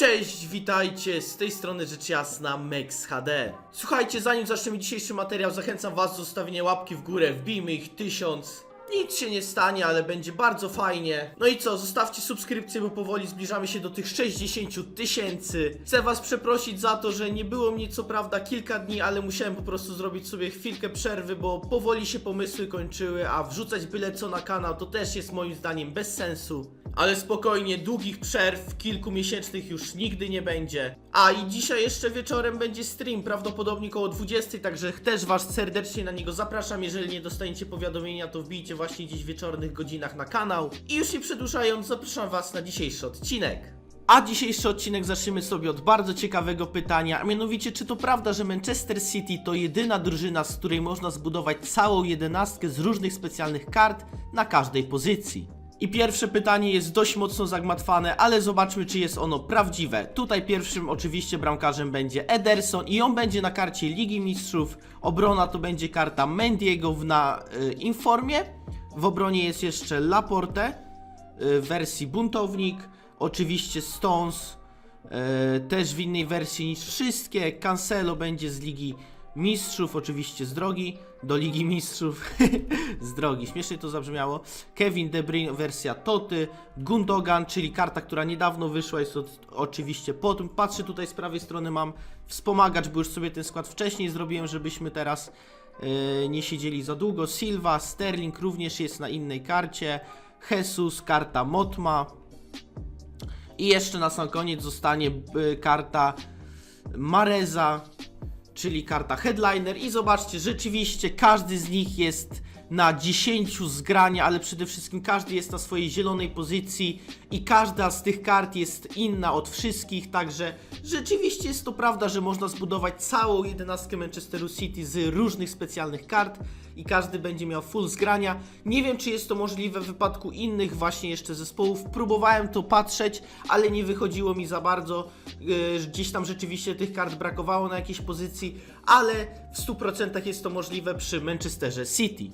Cześć, witajcie, z tej strony rzecz jasna Mex HD. Słuchajcie, zanim zaczniemy dzisiejszy materiał, zachęcam was do zostawienia łapki w górę, wbijmy ich tysiąc. Nic się nie stanie, ale będzie bardzo fajnie. No i co, zostawcie subskrypcję, bo powoli zbliżamy się do tych 60 tysięcy. Chcę was przeprosić za to, że nie było mnie co prawda kilka dni, ale musiałem po prostu zrobić sobie chwilkę przerwy, bo powoli się pomysły kończyły, a wrzucać byle co na kanał to też jest moim zdaniem bez sensu. Ale spokojnie, długich przerw, kilkumiesięcznych już nigdy nie będzie. A i dzisiaj jeszcze wieczorem będzie stream, prawdopodobnie koło 20, także też was serdecznie na niego zapraszam. Jeżeli nie dostaniecie powiadomienia, to wbijcie właśnie gdzieś w wieczornych godzinach na kanał. I już nie przedłużając, zapraszam was na dzisiejszy odcinek. A dzisiejszy odcinek zaczniemy sobie od bardzo ciekawego pytania, a mianowicie czy to prawda, że Manchester City to jedyna drużyna, z której można zbudować całą jedenastkę z różnych specjalnych kart na każdej pozycji? I pierwsze pytanie jest dość mocno zagmatwane, ale zobaczmy, czy jest ono prawdziwe. Tutaj pierwszym oczywiście bramkarzem będzie Ederson i on będzie na karcie Ligi Mistrzów. Obrona to będzie karta Mendiego na y, Informie. W obronie jest jeszcze Laporte y, w wersji Buntownik. Oczywiście Stones y, też w innej wersji niż wszystkie. Cancelo będzie z Ligi Mistrzów, oczywiście z drogi do Ligi Mistrzów. z drogi, śmiesznie to zabrzmiało. Kevin De Bruyne, wersja Toty. Gundogan, czyli karta, która niedawno wyszła, jest od, oczywiście po tym. Patrzę tutaj z prawej strony, mam wspomagacz, bo już sobie ten skład wcześniej zrobiłem, żebyśmy teraz yy, nie siedzieli za długo. Silva, Sterling również jest na innej karcie. Jesus, karta Motma. I jeszcze na sam koniec zostanie y, karta Mareza, czyli karta Headliner. I zobaczcie, rzeczywiście każdy z nich jest na 10 zgrania, ale przede wszystkim każdy jest na swojej zielonej pozycji i każda z tych kart jest inna od wszystkich, także rzeczywiście jest to prawda, że można zbudować całą jedenastkę Manchesteru City z różnych specjalnych kart i każdy będzie miał full zgrania. Nie wiem, czy jest to możliwe w wypadku innych właśnie jeszcze zespołów. Próbowałem to patrzeć, ale nie wychodziło mi za bardzo. Yy, Gdzieś tam rzeczywiście tych kart brakowało na jakiejś pozycji, ale w 100% jest to możliwe przy Manchesterze City.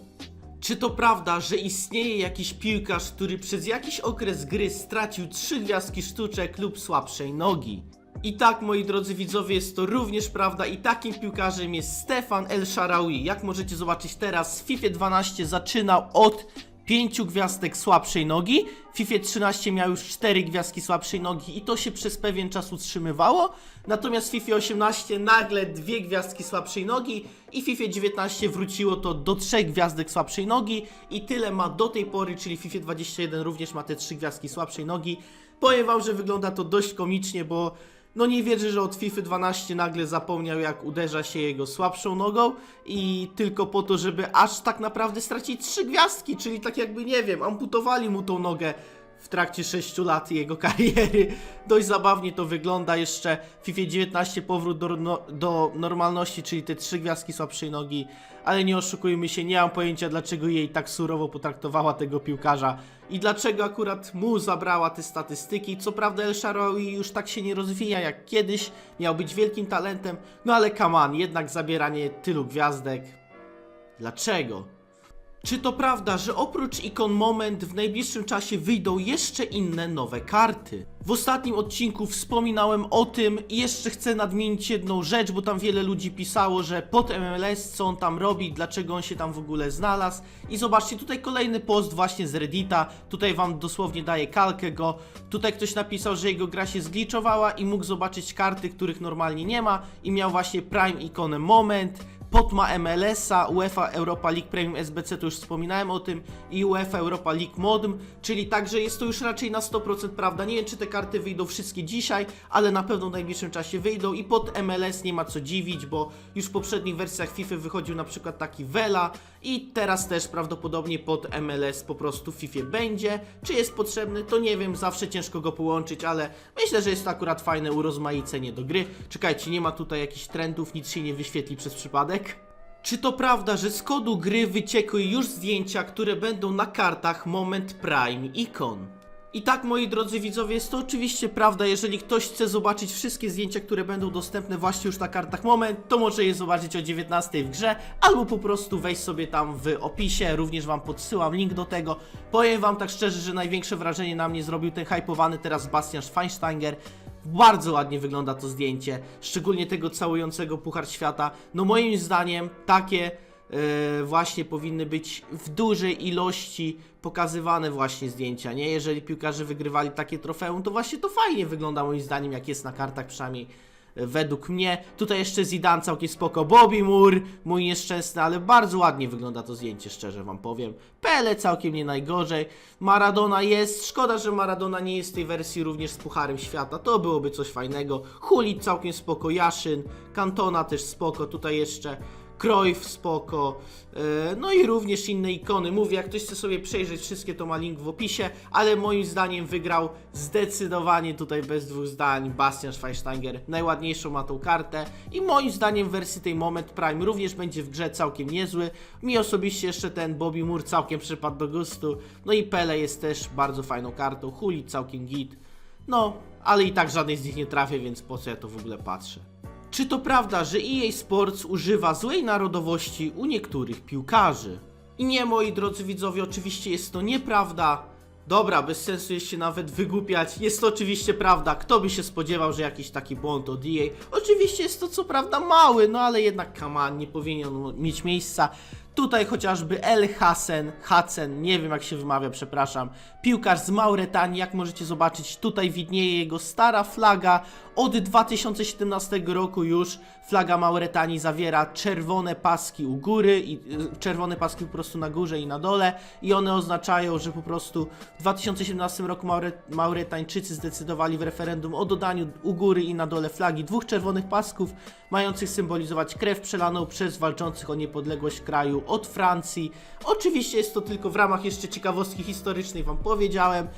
Czy to prawda, że istnieje jakiś piłkarz, który przez jakiś okres gry stracił trzy gwiazdki sztuczek lub słabszej nogi? I tak, moi drodzy widzowie, jest to również prawda i takim piłkarzem jest Stefan El Sharawi. Jak możecie zobaczyć teraz, FIFA 12 zaczynał od 5 gwiazdek słabszej nogi, FIFA 13 miał już 4 gwiazdki słabszej nogi i to się przez pewien czas utrzymywało, natomiast FIFA 18 nagle 2 gwiazdki słabszej nogi i FIFA 19 wróciło to do 3 gwiazdek słabszej nogi i tyle ma do tej pory, czyli FIFA 21 również ma te 3 gwiazdki słabszej nogi. Powiem wam, że wygląda to dość komicznie, bo no nie wierzę, że od FIFA 12 nagle zapomniał jak uderza się jego słabszą nogą i tylko po to, żeby aż tak naprawdę stracić trzy gwiazdki, czyli tak jakby, nie wiem, amputowali mu tą nogę w trakcie 6 lat jego kariery. Dość zabawnie to wygląda jeszcze. W FIFA 19 powrót do, do normalności, czyli te trzy gwiazdki słabszej nogi. Ale nie oszukujmy się, nie mam pojęcia dlaczego jej tak surowo potraktowała tego piłkarza i dlaczego akurat mu zabrała te statystyki. Co prawda El Shaarawy już tak się nie rozwija jak kiedyś, miał być wielkim talentem, no ale on, jednak zabieranie tylu gwiazdek. Dlaczego? Czy to prawda, że oprócz ikon Moment w najbliższym czasie wyjdą jeszcze inne nowe karty? W ostatnim odcinku wspominałem o tym i jeszcze chcę nadmienić jedną rzecz, bo tam wiele ludzi pisało, że pod MLS co on tam robi, dlaczego on się tam w ogóle znalazł. I zobaczcie, tutaj kolejny post właśnie z Reddita, tutaj wam dosłownie daję kalkę go. Tutaj ktoś napisał, że jego gra się zgliczowała i mógł zobaczyć karty, których normalnie nie ma i miał właśnie Prime ikonę Moment. Potma MLS-a, UEFA Europa League Premium SBC, to już wspominałem o tym, i UEFA Europa League Modm, czyli także jest to już raczej na 100% prawda. Nie wiem, czy te karty wyjdą wszystkie dzisiaj, ale na pewno w najbliższym czasie wyjdą i pod MLS nie ma co dziwić, bo już w poprzednich wersjach FIFA wychodził na przykład taki Vela i teraz też prawdopodobnie pod MLS po prostu w FIFA będzie. Czy jest potrzebny, to nie wiem, zawsze ciężko go połączyć, ale myślę, że jest to akurat fajne urozmaicenie do gry. Czekajcie, nie ma tutaj jakichś trendów, nic się nie wyświetli przez przypadek. Czy to prawda, że z kodu gry wyciekły już zdjęcia, które będą na kartach Moment Prime Icon? I tak, moi drodzy widzowie, jest to oczywiście prawda. Jeżeli ktoś chce zobaczyć wszystkie zdjęcia, które będą dostępne właśnie już na kartach Moment, to może je zobaczyć o 19 w grze, albo po prostu wejść sobie tam w opisie. Również Wam podsyłam link do tego. Powiem Wam tak szczerze, że największe wrażenie na mnie zrobił ten hypowany teraz Bastian Schweinsteiger Bardzo ładnie wygląda to zdjęcie, szczególnie tego całującego Puchar Świata. No moim zdaniem takie e, właśnie powinny być w dużej ilości pokazywane właśnie zdjęcia, nie? Jeżeli piłkarze wygrywali takie trofeum, to właśnie to fajnie wygląda moim zdaniem, jak jest na kartach przynajmniej według mnie. Tutaj jeszcze Zidane całkiem spoko, Bobby Moore, mój nieszczęsny, ale bardzo ładnie wygląda to zdjęcie, szczerze wam powiem. Pele całkiem nie najgorzej, Maradona jest, szkoda, że Maradona nie jest w tej wersji również z Pucharem Świata, to byłoby coś fajnego. Hulit całkiem spoko, Jaszyn, Cantona też spoko, tutaj jeszcze Cruyff spoko, e, no i również inne ikony. Mówię, jak ktoś chce sobie przejrzeć wszystkie, to ma link w opisie, ale moim zdaniem wygrał zdecydowanie tutaj bez dwóch zdań Bastian Schweinsteiger. Najładniejszą ma tą kartę i moim zdaniem w wersji tej Moment Prime również będzie w grze całkiem niezły. Mi osobiście jeszcze ten Bobby Moore całkiem przypadł do gustu, no i Pele jest też bardzo fajną kartą, Huli całkiem git. No, ale i tak żadnej z nich nie trafię, więc po co ja to w ogóle patrzę? Czy to prawda, że EA Sports używa złej narodowości u niektórych piłkarzy? I nie, moi drodzy widzowie, oczywiście jest to nieprawda. Dobra, bez sensu jest się nawet wygłupiać. Jest to oczywiście prawda. Kto by się spodziewał, że jakiś taki błąd od EA? Oczywiście jest to co prawda mały, no ale jednak kaman nie powinien mieć miejsca. Tutaj chociażby El Hassen, Hassen, nie wiem jak się wymawia, przepraszam, piłkarz z Mauretanii, jak możecie zobaczyć, tutaj widnieje jego stara flaga, od 2017 roku już flaga Mauretanii zawiera czerwone paski u góry, i y, czerwone paski po prostu na górze i na dole i one oznaczają, że po prostu w 2017 roku Maure, Mauretańczycy zdecydowali w referendum o dodaniu u góry i na dole flagi dwóch czerwonych pasków, mających symbolizować krew przelaną przez walczących o niepodległość kraju od Francji. Oczywiście jest to tylko w ramach jeszcze ciekawostki historycznej, wam powiedziałem.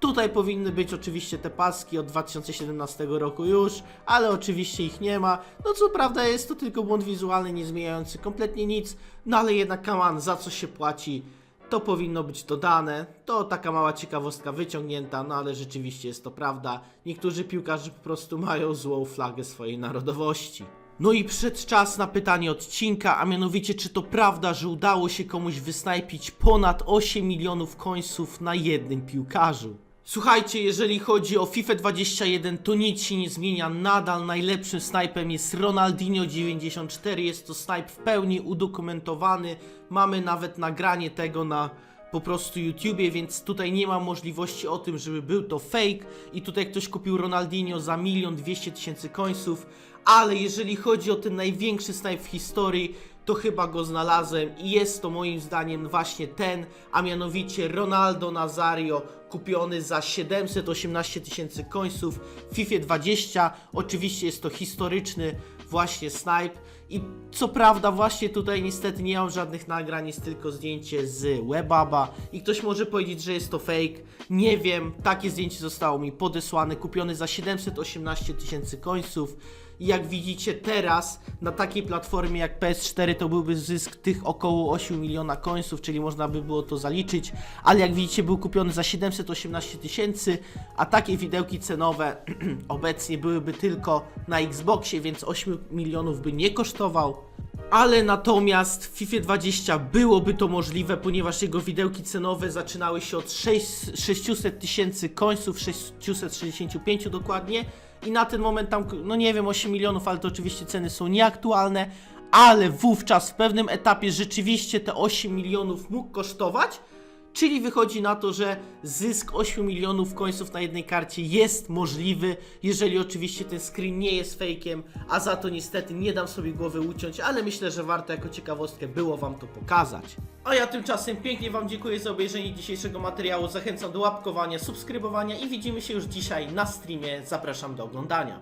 Tutaj powinny być oczywiście te paski od 2017 roku już, ale oczywiście ich nie ma. No co prawda jest to tylko błąd wizualny, nie zmieniający kompletnie nic, no ale jednak kaman, za co się płaci, to powinno być dodane. To taka mała ciekawostka wyciągnięta, no ale rzeczywiście jest to prawda. Niektórzy piłkarze po prostu mają złą flagę swojej narodowości. No i przed czas na pytanie odcinka, a mianowicie czy to prawda, że udało się komuś wysnajpić ponad 8 milionów końców na jednym piłkarzu? Słuchajcie, jeżeli chodzi o FIFA 21, to nic się nie zmienia. Nadal najlepszym snajpem jest Ronaldinho 94. Jest to snajp w pełni udokumentowany. Mamy nawet nagranie tego na po prostu YouTubie, więc tutaj nie ma możliwości o tym, żeby był to fake i tutaj ktoś kupił Ronaldinho za milion dwieście tysięcy końców, ale jeżeli chodzi o ten największy snipe w historii, to chyba go znalazłem i jest to moim zdaniem właśnie ten, a mianowicie Ronaldo Nazario kupiony za 718 tysięcy końców w FIFA 20. Oczywiście jest to historyczny właśnie snipe i co prawda właśnie tutaj niestety nie mam żadnych nagrań, jest tylko zdjęcie z Webaba i ktoś może powiedzieć, że jest to fake. Nie wiem, takie zdjęcie zostało mi podesłane, kupione za 718 tysięcy końców. I jak widzicie teraz na takiej platformie jak PS4 to byłby zysk tych około 8 miliona końców, czyli można by było to zaliczyć, ale jak widzicie był kupiony za 718 tysięcy, a takie widełki cenowe obecnie byłyby tylko na Xboxie, więc 8 milionów by nie kosztował. Ale natomiast w FIFA 20 byłoby to możliwe, ponieważ jego widełki cenowe zaczynały się od 6, 600 tysięcy końców, 665 dokładnie. I na ten moment tam, no nie wiem, 8 milionów, ale to oczywiście ceny są nieaktualne. Ale wówczas w pewnym etapie rzeczywiście te 8 milionów mógł kosztować. Czyli wychodzi na to, że zysk 8 milionów końców na jednej karcie jest możliwy, jeżeli oczywiście ten screen nie jest fejkiem, a za to niestety nie dam sobie głowy uciąć, ale myślę, że warto jako ciekawostkę było Wam to pokazać. A ja tymczasem pięknie Wam dziękuję za obejrzenie dzisiejszego materiału, zachęcam do łapkowania, subskrybowania i widzimy się już dzisiaj na streamie, zapraszam do oglądania.